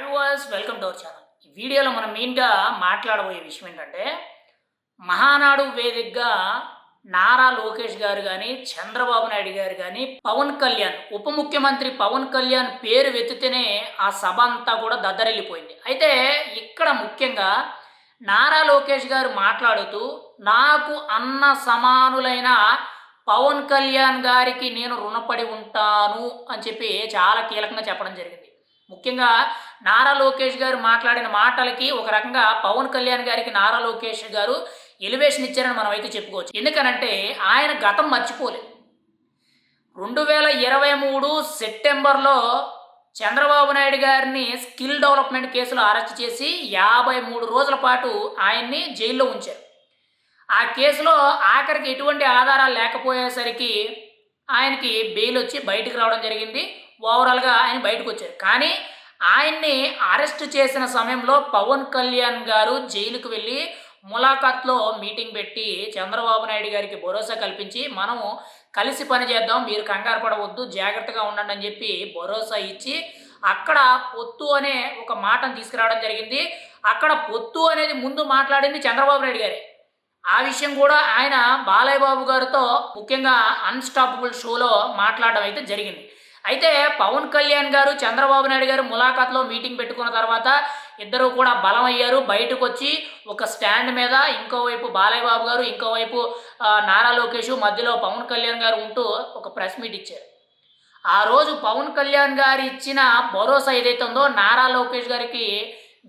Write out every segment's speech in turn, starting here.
Hi welcome to our channel ఈ వీడియోలో మనం మెయిన్గా మాట్లాడబోయే విషయం ఏంటంటే మహానాడు వేదికగా నారా లోకేష్ గారు కానీ చంద్రబాబు నాయుడు గారు కానీ పవన్ కళ్యాణ్ ఉప ముఖ్యమంత్రి పవన్ కళ్యాణ్ పేరు వెతితేనే ఆ సభ అంతా కూడా దద్దరిల్లిపోయింది. అయితే ఇక్కడ ముఖ్యంగా నారా లోకేష్ గారు మాట్లాడుతూ నాకు అన్న సమానులైన పవన్ కళ్యాణ్ గారికి నేను రుణపడి ఉంటాను అని చెప్పి చాలా కీలకంగా చెప్పడం జరిగింది. ముఖ్యంగా నారా లోకేష్ గారు మాట్లాడిన మాటలకి ఒక రకంగా పవన్ కళ్యాణ్ గారికి నారా లోకేష్ గారు ఎలివేషన్ ఇచ్చారని మనం అయితే చెప్పుకోవచ్చు. ఎందుకనంటే ఆయన గతం మర్చిపోలేదు. రెండు వేల ఇరవై మూడు సెప్టెంబర్లో చంద్రబాబు నాయుడు గారిని స్కిల్ డెవలప్మెంట్ కేసులో అరెస్ట్ చేసి యాభై మూడు రోజుల పాటు ఆయన్ని జైల్లో ఉంచారు. ఆ కేసులో ఆఖరికి ఎటువంటి ఆధారాలు లేకపోయేసరికి ఆయనకి బెయిల్ వచ్చి బయటకు రావడం జరిగింది. ఓవరాల్గా ఆయన బయటకు వచ్చారు కానీ ఆయన్ని అరెస్ట్ చేసిన సమయంలో పవన్ కళ్యాణ్ గారు జైలుకు వెళ్ళి ములాఖాత్లో మీటింగ్ పెట్టి చంద్రబాబు నాయుడు గారికి భరోసా కల్పించి మనము కలిసి పనిచేద్దాం మీరు కంగారు పడవద్దు జాగ్రత్తగా ఉండండి అని చెప్పి భరోసా ఇచ్చి అక్కడ పొత్తు అనే ఒక మాటను తీసుకురావడం జరిగింది. అక్కడ పొత్తు అనేది ముందు మాట్లాడింది చంద్రబాబు నాయుడు గారే. ఆ విషయం కూడా ఆయన బాలయ్య బాబు గారితో ముఖ్యంగా అన్స్టాపబుల్ షోలో మాట్లాడడం అయితే జరిగింది. అయితే పవన్ కళ్యాణ్ గారు చంద్రబాబు నాయుడు గారు ములాఖాత్లో మీటింగ్ పెట్టుకున్న తర్వాత ఇద్దరు కూడా బలం అయ్యారు బయటకు వచ్చి ఒక స్టాండ్ మీద ఇంకోవైపు బాలయ్య బాబు గారు ఇంకోవైపు నారా లోకేష్ మధ్యలో పవన్ కళ్యాణ్ గారు ఉంటూ ఒక ప్రెస్ మీట్ ఇచ్చారు. ఆ రోజు పవన్ కళ్యాణ్ గారు ఇచ్చిన భరోసా ఏదైతే ఉందో నారా లోకేష్ గారికి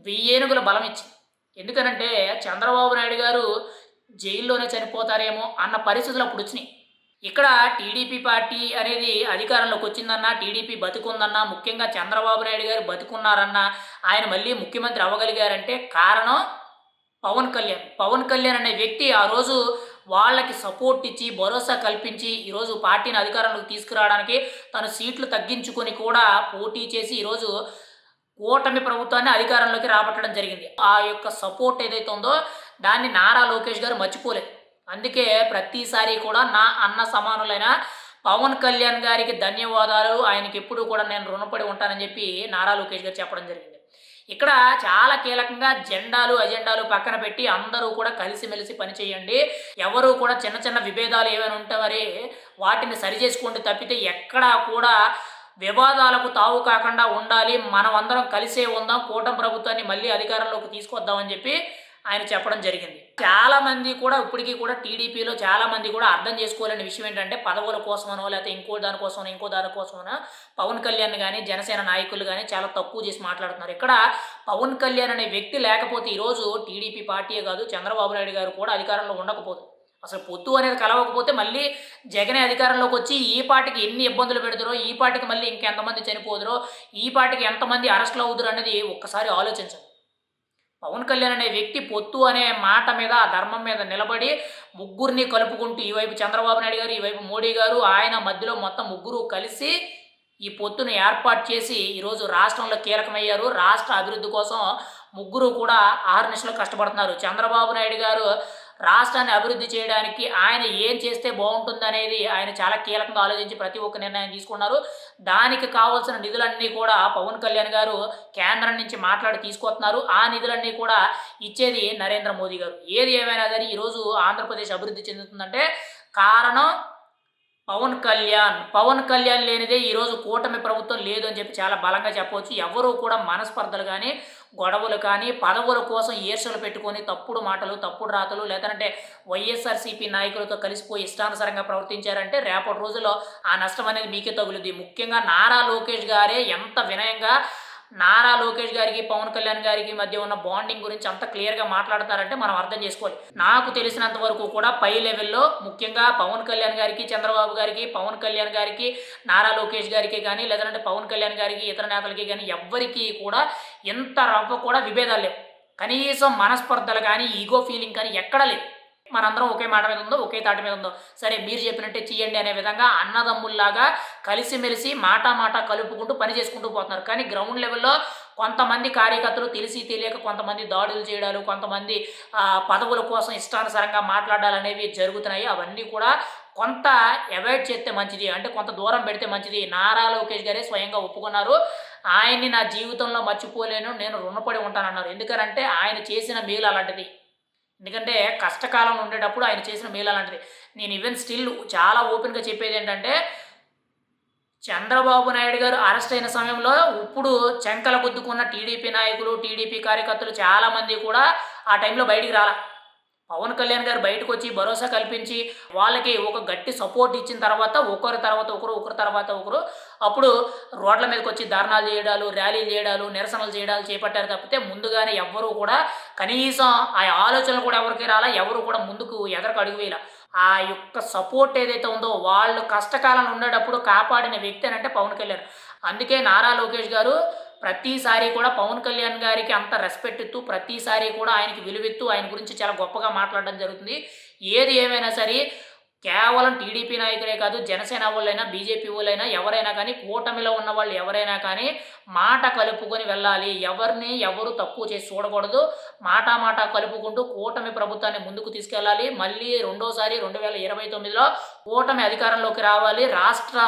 వెయ్యేనుగుల బలం ఇచ్చింది. ఎందుకనంటే చంద్రబాబు నాయుడు గారు జైల్లోనే చనిపోతారేమో అన్న పరిస్థితులు అప్పుడు వచ్చినాయి. ఇక్కడ టీడీపీ పార్టీ అనేది అధికారంలోకి వచ్చిందన్నా టీడీపీ బతుకుందన్నా ముఖ్యంగా చంద్రబాబు నాయుడు గారు బతుకున్నారన్నా ఆయన మళ్ళీ ముఖ్యమంత్రి అవ్వగలిగారంటే కారణం పవన్ కళ్యాణ్. పవన్ కళ్యాణ్ అనే వ్యక్తి ఆ రోజు వాళ్ళకి సపోర్ట్ ఇచ్చి భరోసా కల్పించి ఈరోజు పార్టీని అధికారంలోకి తీసుకురావడానికి తను సీట్లు తగ్గించుకొని కూడా పోటీ చేసి ఈరోజు కూటమి ప్రభుత్వాన్ని అధికారంలోకి రాబట్టడం జరిగింది. ఆ యొక్క సపోర్ట్ ఏదైతే ఉందో దాన్ని నారా లోకేష్ గారు మర్చిపోలేదు. అందుకే ప్రతిసారి కూడా నా అన్న సమానులైన పవన్ కళ్యాణ్ గారికి ధన్యవాదాలు. ఆయనకి ఎప్పుడు కూడా నేను రుణపడి ఉంటానని చెప్పి నారా లోకేష్ గారు చెప్పడం జరిగింది. ఇక్కడ చాలా కీలకంగా జెండాలు అజెండాలు పక్కన పెట్టి అందరూ కూడా కలిసిమెలిసి పనిచేయండి ఎవరు కూడా చిన్న చిన్న విభేదాలు ఏమైనా ఉంటే మరి వాటిని సరి తప్పితే ఎక్కడా కూడా వివాదాలకు తావు కాకుండా ఉండాలి. మనం అందరం కలిసే ఉందాం. కూటమి ప్రభుత్వాన్ని మళ్ళీ అధికారంలోకి తీసుకొద్దామని చెప్పి ఆయన చెప్పడం జరిగింది. చాలామంది కూడా ఇప్పటికీ కూడా టీడీపీలో చాలామంది కూడా అర్థం చేసుకోలేని విషయం ఏంటంటే పదవుల కోసమనో లేకపోతే ఇంకో దానికోసమో ఇంకో దానికోసమనో పవన్ కళ్యాణ్ కానీ జనసేన నాయకులు కానీ చాలా తక్కువ చేసి మాట్లాడుతున్నారు. ఇక్కడ పవన్ కళ్యాణ్ అనే వ్యక్తి లేకపోతే ఈరోజు టీడీపీ పార్టీయే కాదు చంద్రబాబు నాయుడు గారు కూడా అధికారంలో ఉండకపోదు. అసలు పొత్తు అనేది కలవకపోతే మళ్ళీ జగనే అధికారంలోకి వచ్చి ఈ పార్టీకి ఎన్ని ఇబ్బందులు పెడతారో ఈ పార్టీకి మళ్ళీ ఇంకెంతమంది చనిపోదురో ఈ పార్టీకి ఎంతమంది అరెస్ట్లు అవుతురో అనేది ఒక్కసారి ఆలోచించండి. పవన్ కళ్యాణ్ అనే వ్యక్తి పొత్తు అనే మాట మీద ధర్మం మీద నిలబడి ముగ్గురిని కలుపుకుంటూ ఈవైపు చంద్రబాబు నాయుడు గారు ఈవైపు మోడీ గారు ఆయన మధ్యలో మొత్తం ముగ్గురు కలిసి ఈ పొత్తును ఏర్పాటు చేసి ఈరోజు రాష్ట్రంలో కీలకమయ్యారు. రాష్ట్ర అభివృద్ధి కోసం ముగ్గురు కూడా ఆహర్నిశలు కష్టపడుతున్నారు. చంద్రబాబు నాయుడు గారు రాష్ట్రాన్ని అభివృద్ధి చేయడానికి ఆయన ఏం చేస్తే బాగుంటుంది అనేది ఆయన చాలా కీలకంగా ఆలోచించి ప్రతి ఒక్క నిర్ణయం తీసుకున్నారు. దానికి కావాల్సిన నిధులన్నీ కూడా పవన్ కళ్యాణ్ గారు కేంద్రం నుంచి మాట్లాడి తీసుకొస్తున్నారు. ఆ నిధులన్నీ కూడా ఇచ్చేది నరేంద్ర మోదీ గారు. ఏది ఏమైనా సరే ఈరోజు ఆంధ్రప్రదేశ్ అభివృద్ధి చెందుతుందంటే కారణం పవన్ కళ్యాణ్. పవన్ కళ్యాణ్ లేనిదే ఈరోజు కూటమి ప్రభుత్వం లేదు అని చెప్పి చాలా బలంగా చెప్పవచ్చు. ఎవరూ కూడా మనస్పర్ధలు కానీ గొడవలు కానీ పదవుల కోసం ఈర్షలు పెట్టుకొని తప్పుడు మాటలు తప్పుడు రాతలు లేదంటే వైఎస్ఆర్సీపీ నాయకులతో కలిసిపోయి ఇష్టానుసారంగా ప్రవర్తించారంటే రేపటి రోజుల్లో ఆ నష్టం అనేది మీకే తగులుద్ది. ముఖ్యంగా నారా లోకేష్ గారే ఎంత వినయంగా నారా లోకేష్ గారికి పవన్ కళ్యాణ్ గారికి మధ్య ఉన్న బాండింగ్ గురించి అంత క్లియర్గా మాట్లాడతారంటే మనం అర్థం చేసుకోవాలి. నాకు తెలిసినంత వరకు కూడా పై లెవెల్లో ముఖ్యంగా పవన్ కళ్యాణ్ గారికి చంద్రబాబు గారికి పవన్ కళ్యాణ్ గారికి నారా లోకేష్ గారికి కానీ లేదంటే పవన్ కళ్యాణ్ గారికి ఇతర నేతలకి కానీ ఎవ్వరికీ కూడా ఎంత రవ్వ కూడా విభేదాలు లేవు. కనీసం మనస్పర్ధలు కానీ ఈగో ఫీలింగ్ కానీ ఎక్కడా లేదు మనందరం ఒకే మాట మీద ఉందో ఒకే తాటి మీద ఉందో. సరే మీరు చెప్పినట్టే చేయండి అనే విధంగా అన్నదమ్ముల్లాగా కలిసిమెలిసి మాట మాట కలుపుకుంటూ పని చేసుకుంటూ పోతున్నారు. కానీ గ్రౌండ్ లెవెల్లో కొంతమంది కార్యకర్తలు తెలిసి తెలియక కొంతమంది దాడులు చేయడాలు కొంతమంది పదవుల కోసం ఇష్టానుసారంగా మాట్లాడాలనేవి జరుగుతున్నాయి. అవన్నీ కూడా కొంత అవాయిడ్ చేస్తే మంచిది అంటే కొంత దూరం పెడితే మంచిది. నారా లోకేష్ గారే స్వయంగా ఒప్పుకున్నారు. ఆయన్ని నా జీవితంలో మర్చిపోలేను నేను రుణపడి ఉంటానన్నారు. ఎందుకనంటే ఆయన చేసిన మేలు అలాంటిది. ఎందుకంటే కష్టకాలంలో ఉండేటప్పుడు ఆయన చేసిన మేలు అలాంటిది. నేను ఈవెన్ స్టిల్ చాలా ఓపెన్గా చెప్పేది ఏంటంటే చంద్రబాబు నాయుడు గారు అరెస్ట్ అయిన సమయంలో ఇప్పుడు చెంకల గుద్దుకున్న టీడీపీ నాయకులు టీడీపీ కార్యకర్తలు చాలామంది కూడా ఆ టైంలో బయటికి రాలా. పవన్ కళ్యాణ్ గారు బయటకు వచ్చి భరోసా కల్పించి వాళ్ళకి ఒక గట్టి సపోర్ట్ ఇచ్చిన తర్వాత ఒకరి తర్వాత ఒకరు ఒకరి తర్వాత ఒకరు అప్పుడు రోడ్ల మీదకి వచ్చి ధర్నాలు చేయడాలు ర్యాలీలు చేయడాలు నిరసనలు చేయడాలు చేపట్టారు తప్పితే ముందుగానే ఎవ్వరూ కూడా కనీసం ఆ ఆలోచనలు కూడా ఎవరికి రాలా ఎవరు కూడా ముందుకు ఎదరకు అడుగువేలా ఆ యొక్క సపోర్ట్ ఏదైతే ఉందో వాళ్ళు కష్టకాలంలో ఉండేటప్పుడు కాపాడిన వ్యక్తి అని అంటే పవన్ కళ్యాణ్. అందుకే నారా లోకేష్ గారు ప్రతిసారి కూడా పవన్ కళ్యాణ్ గారికి అంత రెస్పెక్ట్ ఇస్తూ ప్రతిసారి కూడా ఆయనకి విలువెత్తు ఆయన గురించి చాలా గొప్పగా మాట్లాడడం జరుగుతుంది. ఏది ఏమైనా సరే కేవలం టీడీపీ నాయకులే కాదు జనసేన వాళ్ళైనా బీజేపీ వాళ్ళైనా ఎవరైనా కానీ కూటమిలో ఉన్న వాళ్ళు ఎవరైనా కానీ మాట కలుపుకొని వెళ్ళాలి. ఎవరిని ఎవరు తక్కువ చేసి చూడకూడదు. మాట మాట కలుపుకుంటూ కూటమి ప్రభుత్వాన్ని ముందుకు తీసుకెళ్ళాలి. మళ్ళీ రెండోసారి రెండు వేల ఇరవై తొమ్మిదిలో కూటమి అధికారంలోకి రావాలి. రాష్ట్ర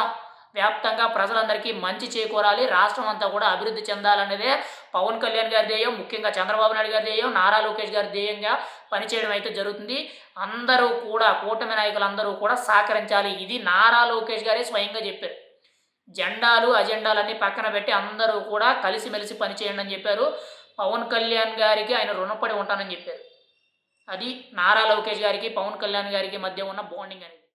వ్యాప్తంగా ప్రజలందరికీ మంచి చేకూరాలి. రాష్ట్రం అంతా కూడా అభివృద్ధి చెందాలనేదే పవన్ కళ్యాణ్ గారి ధ్యేయం ముఖ్యంగా చంద్రబాబు నాయుడు గారి ధ్యేయం నారా లోకేష్ గారి ధ్యేయంగా పనిచేయడం అయితే జరుగుతుంది. అందరూ కూడా కూటమి నాయకులందరూ కూడా సహకరించాలి. ఇది నారా లోకేష్ గారే స్వయంగా చెప్పారు. జెండాలు అజెండాలన్నీ పక్కన పెట్టి అందరూ కూడా కలిసిమెలిసి పనిచేయండి అని చెప్పారు. పవన్ కళ్యాణ్ గారికి ఆయన రుణపడి ఉంటానని చెప్పారు. అది నారా లోకేష్ గారికి పవన్ కళ్యాణ్ గారికి మధ్య ఉన్న బాండింగ్ అనేది.